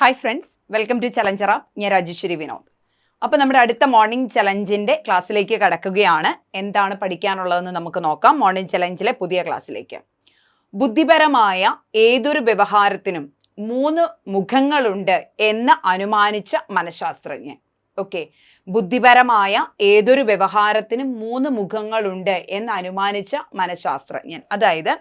Hi friends welcome to challenger ഞാൻ രാജേശ്വരി വിനോദ്. അപ്പോൾ നമ്മുടെ അടുത്ത മോർണിംഗ് ചലഞ്ചിന്റെ ക്ലാസ്സിലേക്ക് കടക്കുകയാണ്. എന്താണ് പഠിക്കാനുള്ളതെന്ന് നമുക്ക് നോക്കാം. മോർണിംഗ് ചലഞ്ചിലെ പുതിയ ക്ലാസ്സിലേക്ക് ബുദ്ധിപരമായ ഏതൊരു വ്യവഹാരത്തിനും മൂന്ന് മുഖങ്ങളുണ്ട് എന്ന് അനുമാനിച്ച മനഃശാസ്ത്രജ്ഞൻ. ഓക്കെ. ബുദ്ധിപരമായ ഏതൊരു വ്യവഹാരത്തിനും മൂന്ന് മുഖങ്ങളുണ്ട് എന്ന് അനുമാനിച്ച മനഃശാസ്ത്രജ്ഞൻ. അതായത്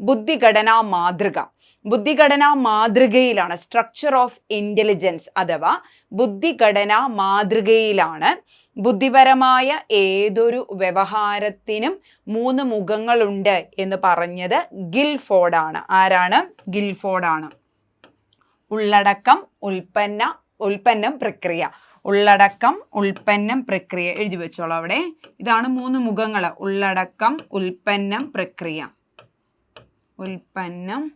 ബുദ്ധിഘടനാ മാതൃക. ബുദ്ധിഘടനാ മാതൃകയിലാണ് സ്ട്രക്ചർ ഓഫ് ഇന്റലിജൻസ് അഥവാ ബുദ്ധിഘടനാ മാതൃകയിലാണ് ബുദ്ധിപരമായ ഏതൊരു വ്യവഹാരത്തിനും മൂന്ന് മുഖങ്ങളുണ്ട് എന്ന് പറഞ്ഞത് ഗിൽഫോർഡാണ് ആരാണ്? ഗിൽഫോർഡാണ് ഉള്ളടക്കം ഉൽപ്പന്ന ഉൽപ്പന്നം പ്രക്രിയ. ഉള്ളടക്കം ഉൽപ്പന്നം പ്രക്രിയ. എഴുതി വെച്ചോളൂ അവിടെ. ഇതാണ് മൂന്ന് മുഖങ്ങൾ ഉള്ളടക്കം ഉൽപ്പന്നം പ്രക്രിയ. ഉൽപ്പന്നം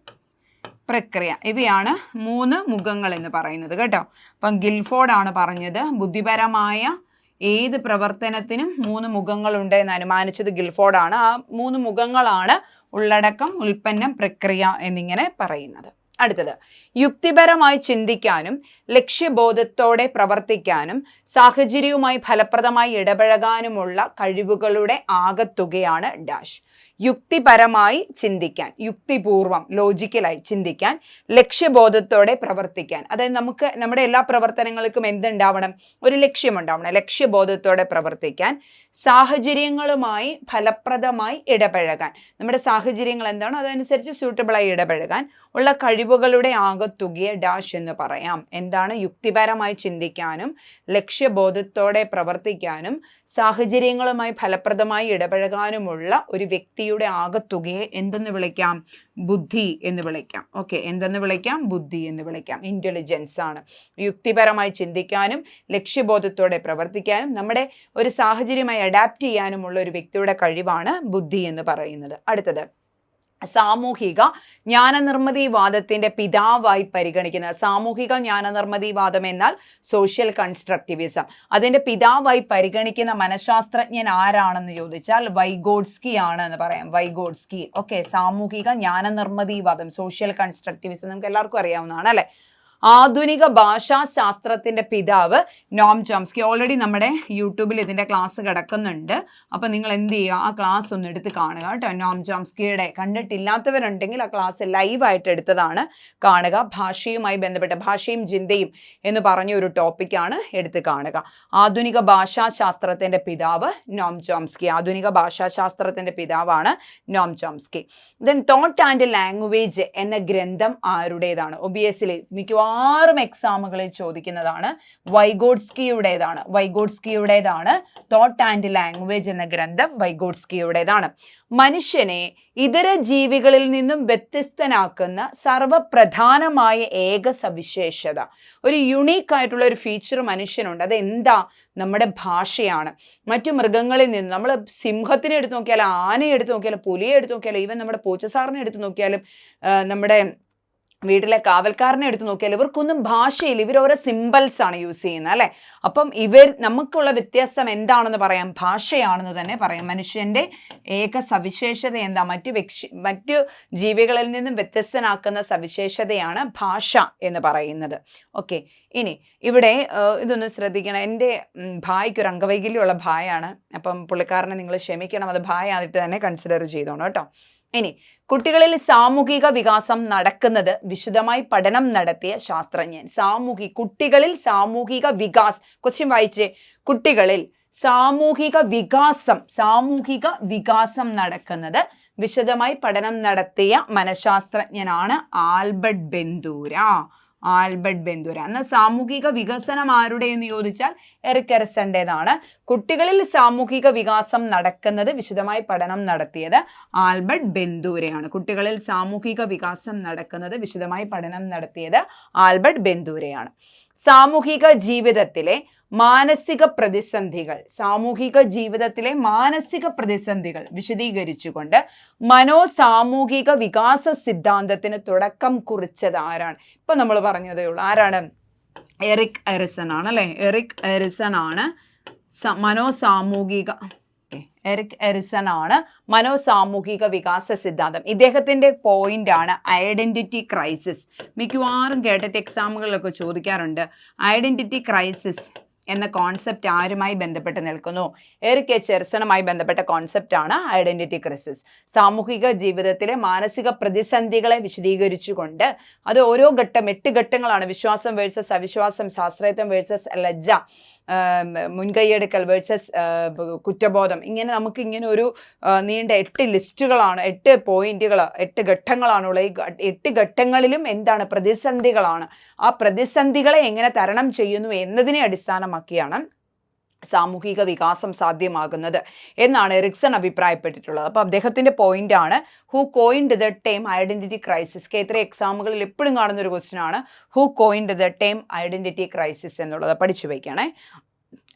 പ്രക്രിയ. ഇവയാണ് മൂന്ന് മുഖങ്ങൾ എന്ന് പറയുന്നത് കേട്ടോ. അപ്പം ഗിൽഫോർഡ് ആണ് പറഞ്ഞത്. ബുദ്ധിപരമായ ഏത് പ്രവർത്തനത്തിനും മൂന്ന് മുഖങ്ങളുണ്ട് എന്ന് അനുമാനിച്ചത് ഗിൽഫോർഡ് ആണ് ആ മൂന്ന് മുഖങ്ങളാണ് ഉള്ളടക്കം ഉൽപ്പന്നം പ്രക്രിയ എന്നിങ്ങനെ പറയുന്നത്. അടുത്തത്. യുക്തിപരമായി ചിന്തിക്കാനും ലക്ഷ്യബോധത്തോടെ പ്രവർത്തിക്കാനും സാഹചര്യവുമായി ഫലപ്രദമായി ഇടപഴകാനുമുള്ള കഴിവുകളുടെ ആകത്തുകയാണ് ഡാഷ്. യുക്തിപരമായി ചിന്തിക്കാൻ യുക്തിപൂർവം ലോജിക്കലായി ചിന്തിക്കാൻ ലക്ഷ്യബോധത്തോടെ പ്രവർത്തിക്കാൻ. അതായത് നമുക്ക് നമ്മുടെ എല്ലാ പ്രവർത്തനങ്ങൾക്കും എന്തുണ്ടാവണം? ഒരു ലക്ഷ്യമുണ്ടാവണം. ലക്ഷ്യബോധത്തോടെ പ്രവർത്തിക്കാൻ സാഹചര്യങ്ങളുമായി ഫലപ്രദമായി ഇടപഴകാൻ. നമ്മുടെ സാഹചര്യങ്ങൾ എന്താണോ അതനുസരിച്ച് സ്യൂട്ടബിളായി ഇടപഴകാൻ ഉള്ള കഴിവുകളുടെ ആകത്തുകയെ ഡാഷ് എന്ന് പറയാം. എന്താണ്? യുക്തിപരമായി ചിന്തിക്കാനും ലക്ഷ്യബോധത്തോടെ പ്രവർത്തിക്കാനും സാഹചര്യങ്ങളുമായി ഫലപ്രദമായി ഇടപഴകാനുമുള്ള ഒരു വ്യക്തിയുടെ ആകത്തുകയെ എന്തെന്ന് വിളിക്കാം? ബുദ്ധി എന്ന് വിളിക്കാം. ഓക്കെ എന്തെന്ന് വിളിക്കാം? ബുദ്ധി എന്ന് വിളിക്കാം. ഇന്റലിജൻസ് ആണ്. യുക്തിപരമായി ചിന്തിക്കാനും ലക്ഷ്യബോധത്തോടെ പ്രവർത്തിക്കാനും നമ്മുടെ ഒരു സാഹചര്യമായി അഡാപ്റ്റ് ചെയ്യാനുമുള്ള ഒരു വ്യക്തിയുടെ കഴിവാണ് ബുദ്ധി എന്ന് പറയുന്നത്. അടുത്തത്. സാമൂഹിക ജ്ഞാനനിർമ്മിതിവാദത്തിന്റെ പിതാവായി പരിഗണിക്കുന്നത്. സാമൂഹിക ജ്ഞാനനിർമ്മിതിവാദം എന്നാൽ സോഷ്യൽ കൺസ്ട്രക്റ്റിവിസം അതിന്റെ പിതാവായി പരിഗണിക്കുന്ന മനഃശാസ്ത്രജ്ഞൻ ആരാണെന്ന് ചോദിച്ചാൽ വൈഗോഡ്സ്കി ആണ് എന്ന് പറയാം. വൈഗോഡ്സ്കി. ഓക്കെ സാമൂഹിക ജ്ഞാനനിർമ്മിതിവാദം സോഷ്യൽ കൺസ്ട്രക്റ്റിവിസം നമുക്ക് എല്ലാവർക്കും അറിയാവുന്നതാണ് അല്ലെ? ആധുനിക ഭാഷാശാസ്ത്രത്തിന്റെ പിതാവ് നോം ചോംസ്കി. ഓൾറെഡി നമ്മുടെ യൂട്യൂബിൽ ഇതിന്റെ ക്ലാസ് കിടക്കുന്നുണ്ട്. അപ്പൊ നിങ്ങൾ എന്ത് ചെയ്യുക? ആ ക്ലാസ് ഒന്ന് എടുത്ത് കാണുക കേട്ടോ. നോം ചോംസ്കിയുടെ കണ്ടിട്ടില്ലാത്തവരുണ്ടെങ്കിൽ ആ ക്ലാസ് ലൈവായിട്ട് എടുത്തതാണ് കാണുക. ഭാഷയുമായി ബന്ധപ്പെട്ട ഭാഷയും ചിന്തയും എന്ന് പറഞ്ഞ ഒരു ടോപ്പിക്കാണ് എടുത്ത് കാണുക. ആധുനിക ഭാഷാശാസ്ത്രത്തിന്റെ പിതാവ് നോം ചോംസ്കി. ആധുനിക ഭാഷാശാസ്ത്രത്തിന്റെ പിതാവാണ് Noam Chomsky. Then thought and language എന്ന ഗ്രന്ഥം ആരുടേതാണ്? ഒബിയസ്ലി മിക്കവാറും എക്സാമുകളിൽ ചോദിക്കുന്നതാണ്. വൈഗോഡ്സ്കിയുടേതാണ്. വൈഗോഡ്സ്കിയുടേതാണ്. തോട്ട് ആൻഡ് ലാംഗ്വേജ് എന്ന ഗ്രന്ഥം വൈഗോഡ്സ്കിയുടേതാണ്. മനുഷ്യനെ ഇതര ജീവികളിൽ നിന്നും വ്യത്യസ്തനാക്കുന്ന സർവപ്രധാനമായ ഏക സവിശേഷത. ഒരു യുണീക്ക് ആയിട്ടുള്ള ഒരു ഫീച്ചർ മനുഷ്യനുണ്ട്. അത് എന്താ നമ്മുടെ ഭാഷയാണ്. മറ്റു മൃഗങ്ങളിൽ നിന്ന് നമ്മൾ സിംഹത്തിനെ എടുത്തു നോക്കിയാലും ആനയെ എടുത്തു നോക്കിയാലും പുലിയെ എടുത്തു നോക്കിയാലും ഈവൻ നമ്മുടെ പൂച്ചസാറിനെ എടുത്തു നോക്കിയാലും നമ്മുടെ വീട്ടിലെ കാവൽക്കാരനെ എടുത്തു നോക്കിയാൽ ഇവർക്കൊന്നും ഭാഷയിൽ ഇവർ ഓരോ സിമ്പിൾസ് ആണ് യൂസ് ചെയ്യുന്നത് അല്ലെ? അപ്പം ഇവർ നമുക്കുള്ള വ്യത്യാസം എന്താണെന്ന് പറയാം. ഭാഷയാണെന്ന് തന്നെ പറയാം. മനുഷ്യന്റെ ഏക സവിശേഷത എന്താ? മറ്റു വ്യക്ഷി മറ്റു ജീവികളിൽ നിന്നും വ്യത്യസ്തനാക്കുന്ന സവിശേഷതയാണ് ഭാഷ എന്ന് പറയുന്നത്. ഓക്കെ ഇനി ഇവിടെ ഇതൊന്ന് ശ്രദ്ധിക്കണം. എന്റെ ഭായ്ക്ക് അംഗവൈകല്യമുള്ള ഭായാണ്. അപ്പം പുള്ളിക്കാരനെ നിങ്ങൾ ക്ഷമിക്കണം. അത് ഭായ ആയിട്ട് തന്നെ കൺസിഡർ ചെയ്തോണം കേട്ടോ. ഇനി കുട്ടികളിൽ സാമൂഹിക വികാസം നടക്കുന്നത് വിശദമായി പഠനം നടത്തിയ ശാസ്ത്രജ്ഞൻ. സാമൂഹിക കുട്ടികളിൽ സാമൂഹിക വികാസ് ക്വസ്റ്റ്യൻ വായിച്ചേ. കുട്ടികളിൽ സാമൂഹിക വികാസം സാമൂഹിക വികാസം നടക്കുന്നത് വിശദമായി പഠനം നടത്തിയ മനഃശാസ്ത്രജ്ഞനാണ് ആൽബർട്ട് ബെന്തൂര. ആൽബർട്ട് ബെന്തുര. എന്ന സാമൂഹിക വികസനം ആരുടെ എന്ന് ചോദിച്ചാൽ എറിക്കരസന്റേതാണ് കുട്ടികളിൽ സാമൂഹിക വികാസം നടക്കുന്നത് വിശദമായി പഠനം നടത്തിയത് ആൽബർട്ട് ബെന്തുരയാണ്. കുട്ടികളിൽ സാമൂഹിക വികാസം നടക്കുന്നത് വിശദമായി പഠനം നടത്തിയത് ആൽബർട്ട് ബെന്തുരയാണ്. സാമൂഹിക ജീവിതത്തിലെ മാനസിക പ്രതിസന്ധികൾ സാമൂഹിക ജീവിതത്തിലെ മാനസിക പ്രതിസന്ധികൾ വിശദീകരിച്ചുകൊണ്ട് മനോസാമൂഹിക വികാസ സിദ്ധാന്തത്തിന് തുടക്കം കുറിച്ചത് ആരാണ്? ഇപ്പൊ നമ്മൾ പറഞ്ഞതേ ഉള്ളൂ. ആരാണ്? എറിക് എറിസൺ ആണ് അല്ലെ? എറിക് എറിസൺ ആണ് മനോസാമൂഹിക എറിക് എറിസൺ ആണ് മനോസാമൂഹിക വികാസ സിദ്ധാന്തം. ഇദ്ദേഹത്തിന്റെ പോയിന്റ് ആണ് ഐഡന്റിറ്റി ക്രൈസിസ് മിക്കവാറും കേട്ടിട്ട് എക്സാമുകളിലൊക്കെ ചോദിക്കാറുണ്ട്. ഐഡന്റിറ്റി ക്രൈസിസ് എന്ന കോൺസെപ്റ്റ് ആരുമായി ബന്ധപ്പെട്ട് നിൽക്കുന്നു? എറിക് എച്ച് എർസണുമായി ബന്ധപ്പെട്ട കോൺസെപ്റ്റാണ് ഐഡന്റിറ്റി ക്രൈസിസ് സാമൂഹിക ജീവിതത്തിലെ മാനസിക പ്രതിസന്ധികളെ വിശദീകരിച്ചുകൊണ്ട് അത് ഓരോ ഘട്ടം എട്ട് ഘട്ടങ്ങളാണ്. വിശ്വാസം വേഴ്സസ് അവിശ്വാസം ശാസ്ത്രത്വം വേഴ്സസ് ലജ്ജ മുൻകൈയെടുക്കൽ വേഴ്സസ് കുറ്റബോധം. ഇങ്ങനെ നമുക്ക് ഇങ്ങനെ ഒരു നീണ്ട എട്ട് ലിസ്റ്റുകളാണ് എട്ട് പോയിന്റുകൾ എട്ട് ഘട്ടങ്ങളാണുള്ള ഈ എട്ട് ഘട്ടങ്ങളിലും എന്താണ് പ്രതിസന്ധികളാണ്? ആ പ്രതിസന്ധികളെ എങ്ങനെ തരണം ചെയ്യുന്നു എന്നതിനെ അടിസ്ഥാനമാക്കിയാണ് സാമൂഹിക വികാസം സാധ്യമാകുന്നത് എന്നാണ് എറിക്സൺ അഭിപ്രായപ്പെട്ടിട്ടുള്ളത്. അപ്പോൾ അദ്ദേഹത്തിന്റെ പോയിന്റ് ആണ് who coined the time identity crisis K three എക്സാമുകളിൽ എപ്പോഴും കാണുന്ന ഒരു ക്വസ്റ്റ്യൻ ആണ് who coined the time identity crisis എന്നുള്ളത് പഠിച്ചു വയ്ക്കണേ.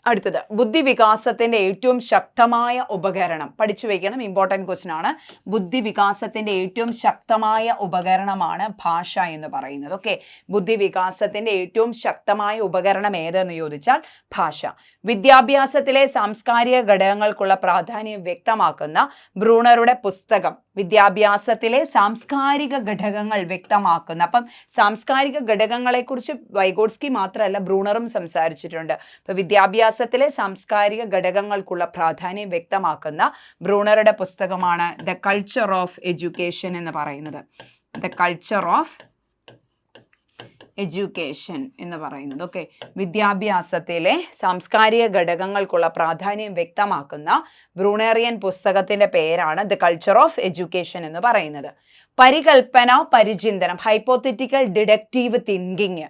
അടുത്തത് ബുദ്ധിവികാസത്തിന്റെ ഏറ്റവും ശക്തമായ ഉപകരണം. പഠിച്ചു വയ്ക്കണം ഇമ്പോർട്ടന്റ് ക്വസ്റ്റൻ ആണ്. ബുദ്ധിവികാസത്തിന്റെ ഏറ്റവും ശക്തമായ ഉപകരണമാണ് ഭാഷ എന്ന് പറയുന്നത്. ഓക്കെ ബുദ്ധിവികാസത്തിന്റെ ഏറ്റവും ശക്തമായ ഉപകരണം ഏതെന്ന് ചോദിച്ചാൽ ഭാഷ. വിദ്യാഭ്യാസത്തിലെ സാംസ്കാരിക ഘടകങ്ങൾക്കുള്ള പ്രാധാന്യം വ്യക്തമാക്കുന്ന ബ്രൂണറുടെ പുസ്തകം വിദ്യാഭ്യാസത്തിലെ സാംസ്കാരിക ഘടകങ്ങൾ വ്യക്തമാക്കുന്ന. അപ്പം സാംസ്കാരിക ഘടകങ്ങളെക്കുറിച്ച് വൈഗോഡ്സ്കി മാത്രമല്ല ബ്രൂണറും സംസാരിച്ചിട്ടുണ്ട്. അപ്പൊ വിദ്യാഭ്യാസത്തിലെ സാംസ്കാരിക ഘടകങ്ങൾക്കുള്ള പ്രാധാന്യം വ്യക്തമാക്കുന്ന ബ്രൂണറുടെ പുസ്തകമാണ് ദ കൾച്ചർ ഓഫ് എഡ്യൂക്കേഷൻ എന്ന് പറയുന്നത്. ദ കൾച്ചർ ഓഫ് എഡ്യൂക്കേഷൻ എന്ന് പറയുന്നത്. ഓക്കെ വിദ്യാഭ്യാസത്തിലെ സാംസ്കാരിക ഘടകങ്ങൾക്കുള്ള പ്രാധാന്യം വ്യക്തമാക്കുന്ന ബ്രൂണേറിയൻ പുസ്തകത്തിന്റെ പേരാണ് ദ കൾച്ചർ ഓഫ് എഡ്യൂക്കേഷൻ എന്ന് പറയുന്നത്. പരികൽപ്പന പരിചിന്തനം ഹൈപ്പോത്തറ്റിക്കൽ ഡിഡക്റ്റീവ് തിങ്കിങ്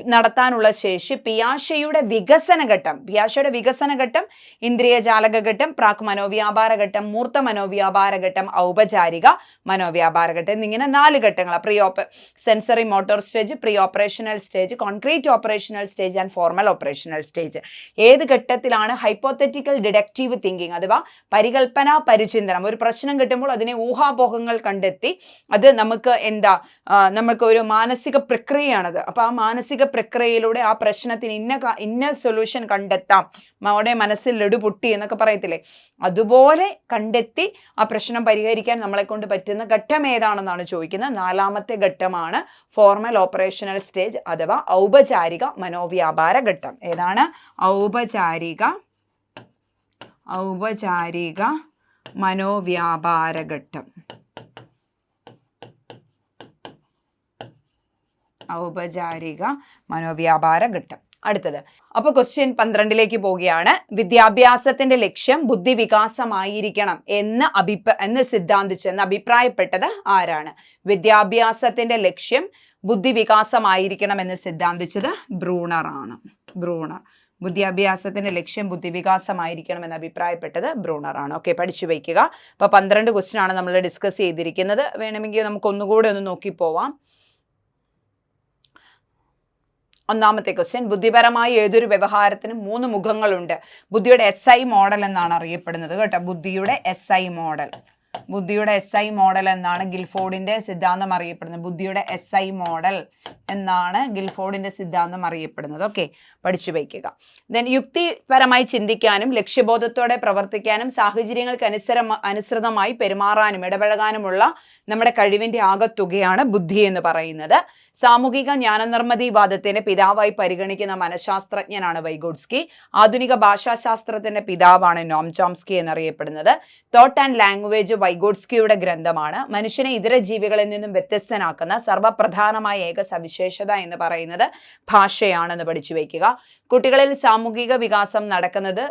നടത്താനുള്ള ശേഷി പിയാഷയുടെ വികസന ഘട്ടം. പിയാഷയുടെ വികസന ഘട്ടം ഇന്ദ്രിയജാലക ഘട്ടം പ്രാക് മനോവ്യാപാര ഘട്ടം മൂർത്ത മനോവ്യാപാര ഘട്ടം ഔപചാരിക മനോവ്യാപാര ഘട്ടം എന്നിങ്ങനെ നാല് ഘട്ടങ്ങൾ pre ഓപ്പ sensory motor stage pre operational stage concrete operational stage and formal operational stage. ഏത് ഘട്ടത്തിലാണ് ഹൈപ്പോത്തറ്റിക്കൽ ഡിഡക്റ്റീവ് തിങ്കിങ് അഥവാ പരികൽപ്പന പരിചിന്തനം? ഒരു പ്രശ്നം കിട്ടുമ്പോൾ അതിനെ ഊഹാപോഹങ്ങൾ കണ്ടെത്തി അത് നമുക്ക് എന്താ നമുക്ക് ഒരു മാനസിക പ്രക്രിയയാണത്. അപ്പൊ ആ മാനസിക പ്രക്രിയയിലൂടെ ആ പ്രശ്നത്തിന് ഇന്ന ഇന്ന സൊല്യൂഷൻ കണ്ടെത്താം. നമ്മുടെ മനസ്സിൽ ലഡു പൊട്ടി എന്നൊക്കെ പറയത്തില്ലേ? അതുപോലെ കണ്ടെത്തി ആ പ്രശ്നം പരിഹരിക്കാൻ നമ്മളെ കൊണ്ട് പറ്റുന്ന ഘട്ടം ഏതാണെന്നാണ് ചോദിക്കുന്നത്. നാലാമത്തെ ഘട്ടമാണ് ഫോർമൽ ഓപ്പറേഷണൽ സ്റ്റേജ് അഥവാ ഔപചാരിക മനോവ്യാപാര ഘട്ടം. ഏതാണ്? ഔപചാരിക ഔപചാരിക മനോവ്യാപാര ഘട്ടം. ഔപചാരിക മനോവ്യാപാര ഘട്ടം. അടുത്തത്. അപ്പൊ ക്വസ്റ്റ്യൻ പന്ത്രണ്ടിലേക്ക് പോവുകയാണ്. വിദ്യാഭ്യാസത്തിന്റെ ലക്ഷ്യം ബുദ്ധി വികാസമായിരിക്കണം എന്ന് അഭിപ്ര എന്ന് സിദ്ധാന്തിച്ച് എന്ന് അഭിപ്രായപ്പെട്ടത് ആരാണ്? വിദ്യാഭ്യാസത്തിന്റെ ലക്ഷ്യം ബുദ്ധി വികാസമായിരിക്കണം എന്ന് സിദ്ധാന്തിച്ചത് ആണ്. ബ്രൂണർ. വിദ്യാഭ്യാസത്തിന്റെ ലക്ഷ്യം ബുദ്ധിവികാസമായിരിക്കണം എന്ന് അഭിപ്രായപ്പെട്ടത് ബ്രൂണർ ആണ്. ഓക്കെ പഠിച്ചു വയ്ക്കുക. അപ്പൊ പന്ത്രണ്ട് ക്വസ്റ്റ്യൻ ആണ് നമ്മൾ ഡിസ്കസ് ചെയ്തിരിക്കുന്നത്. വേണമെങ്കിൽ നമുക്ക് ഒന്നുകൂടെ ഒന്ന് നോക്കി പോവാം. ഒന്നാമത്തെ ക്വസ്റ്റ്യൻ ബുദ്ധിപരമായ ഏതൊരു വ്യവഹാരത്തിനും മൂന്ന് മുഖങ്ങളുണ്ട്. ബുദ്ധിയുടെ എസ് ഐ മോഡൽ എന്നാണ് അറിയപ്പെടുന്നത് കേട്ടോ. ബുദ്ധിയുടെ എസ് ഐ മോഡൽ ബുദ്ധിയുടെ എസ് ഐ മോഡൽ എന്നാണ് ഗിൽഫോർഡിന്റെ സിദ്ധാന്തം അറിയപ്പെടുന്നത്. ബുദ്ധിയുടെ എസ് ഐ മോഡൽ എന്നാണ് ഗിൽഫോർഡിന്റെ സിദ്ധാന്തം അറിയപ്പെടുന്നത്. ഓക്കെ പഠിച്ചു വയ്ക്കുക. ദെൻ യുക്തിപരമായി ചിന്തിക്കാനും ലക്ഷ്യബോധത്തോടെ പ്രവർത്തിക്കാനും സാഹചര്യങ്ങൾക്ക് അനുസര അനുസൃതമായി പെരുമാറാനും ഇടപഴകാനുമുള്ള നമ്മുടെ കഴിവിന്റെ ആകത്തുകയാണ് ബുദ്ധി എന്ന് പറയുന്നത്. സാമൂഹിക ജ്ഞാനനിർമ്മിതിവാദത്തിന്റെ പിതാവായി പരിഗണിക്കുന്ന മനഃശാസ്ത്രജ്ഞനാണ് വൈഗോഡ്സ്കി. ആധുനിക ഭാഷാശാസ്ത്രത്തിന്റെ പിതാവാണ് നോം ചോംസ്കി എന്നറിയപ്പെടുന്നത്. തോട്ട് ആൻഡ് ലാംഗ്വേജ് വൈഗോഡ്സ്കിയുടെ ഗ്രന്ഥമാണ്. മനുഷ്യനെ ഇതര ജീവികളിൽ നിന്നും വ്യത്യസ്തനാക്കുന്ന സർവപ്രധാനമായ ഏക സവിശേഷത എന്ന് പറയുന്നത് ഭാഷയാണെന്ന് പഠിച്ചു വയ്ക്കുക. കുട്ടികളിൽ സാമൂഹിക വികാസം നടക്കുന്നത്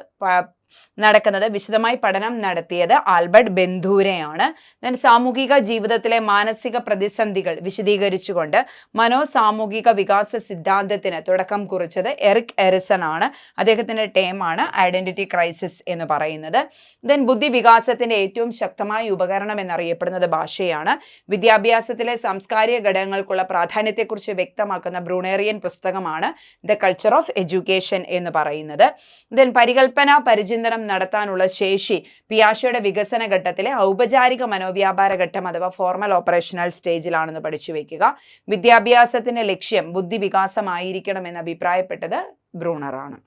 നടക്കുന്നത്. വിശദമായി പഠനം നടത്തിയത് ആൽബർട്ട് ബന്ധൂരയാണ് then സാമൂഹിക ജീവിതത്തിലെ മാനസിക പ്രതിസന്ധികൾ വിശദീകരിച്ചുകൊണ്ട് മനോസാമൂഹിക വികാസ സിദ്ധാന്തത്തിന് തുടക്കം കുറിച്ചത് എറിക് എറിസൺ ആണ് അദ്ദേഹത്തിന്റെ ടേമാണ് ഐഡന്റിറ്റി ക്രൈസിസ് എന്ന് പറയുന്നത്. ദെൻ ബുദ്ധി വികാസത്തിന്റെ ഏറ്റവും ശക്തമായ ഉപകരണം എന്നറിയപ്പെടുന്നത് ഭാഷയാണ്. വിദ്യാഭ്യാസത്തിലെ സാംസ്കാരിക ഘടകങ്ങൾക്കുള്ള പ്രാധാന്യത്തെക്കുറിച്ച് വ്യക്തമാക്കുന്ന ബ്രൂണേറിയൻ പുസ്തകമാണ് ദ കൾച്ചർ ഓഫ് എഡ്യൂക്കേഷൻ എന്ന് പറയുന്നത്. ദെൻ പരികൽപ്പന പരിചിന്തനം നടത്താനുള്ള ശേഷി പിയാഷയുടെ വികസന ഘട്ടത്തിലെ ഔപചാരിക മനോവ്യാപാര ഘട്ടം അഥവാ ഫോർമൽ ഓപ്പറേഷണൽ സ്റ്റേജിലാണെന്ന് പഠിച്ചു വയ്ക്കുക വിദ്യാഭ്യാസത്തിന്റെ ലക്ഷ്യം ബുദ്ധി വികാസമായിരിക്കണം എന്ന് അഭിപ്രായപ്പെട്ടത് ബ്രൂണറാണ്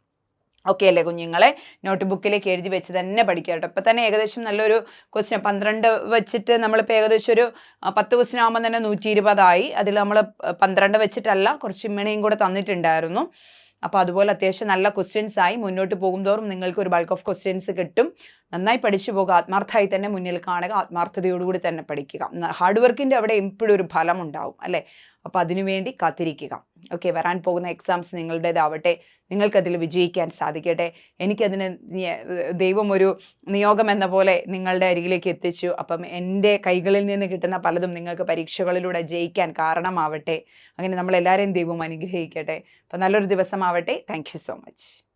ഓക്കെ അല്ലേ കുഞ്ഞുങ്ങളെ? നോട്ട് ബുക്കിലേക്ക് എഴുതി വെച്ച് തന്നെ പഠിക്കുക കേട്ടോ. ഇപ്പം തന്നെ ഏകദേശം നല്ലൊരു ക്വസ്റ്റ്യൻ പന്ത്രണ്ട് വെച്ചിട്ട് നമ്മളിപ്പോൾ ഏകദേശം ഒരു പത്ത് ക്വസ്റ്റ്യൻ ആകുമ്പോൾ തന്നെ നൂറ്റി ഇരുപതായി. അതിൽ നമ്മൾ പന്ത്രണ്ട് വെച്ചിട്ടല്ല കുറച്ച് മിണിയും കൂടെ തന്നിട്ടുണ്ടായിരുന്നു. അപ്പോൾ അതുപോലെ അത്യാവശ്യം നല്ല ക്വസ്റ്റ്യൻസ് ആയി. മുന്നോട്ട് പോകും തോറും നിങ്ങൾക്ക് ഒരു ബൾക്ക് ഓഫ് ക്വസ്റ്റ്യൻസ് കിട്ടും. നന്നായി പഠിച്ചു പോകുക. ആത്മാർത്ഥമായി തന്നെ മുന്നിൽ കാണുക. ആത്മാർത്ഥതയോടുകൂടി തന്നെ പഠിക്കുക. ഹാർഡ് വർക്കിന്റെ അവിടെ എപ്പോഴും ഒരു ഫലം ഉണ്ടാവും അല്ലേ? അപ്പോൾ അതിനുവേണ്ടി കാത്തിരിക്കുക. ഓക്കെ വരാൻ പോകുന്ന എക്സാംസ് നിങ്ങളുടേതാവട്ടെ. നിങ്ങൾക്കതിൽ വിജയിക്കാൻ സാധിക്കട്ടെ. എനിക്കതിന് ദൈവം ഒരു നിയോഗം എന്ന പോലെ നിങ്ങളുടെ അരികിലേക്ക് എത്തിച്ചു. അപ്പം എന്റെ കൈകളിൽ നിന്ന് കിട്ടുന്ന പലതും നിങ്ങൾക്ക് പരീക്ഷകളിലൂടെ ജയിക്കാൻ കാരണമാവട്ടെ. അങ്ങനെ നമ്മളെല്ലാവരെയും ദൈവം അനുഗ്രഹിക്കട്ടെ. അപ്പം നല്ലൊരു ദിവസമാവട്ടെ. Thank so much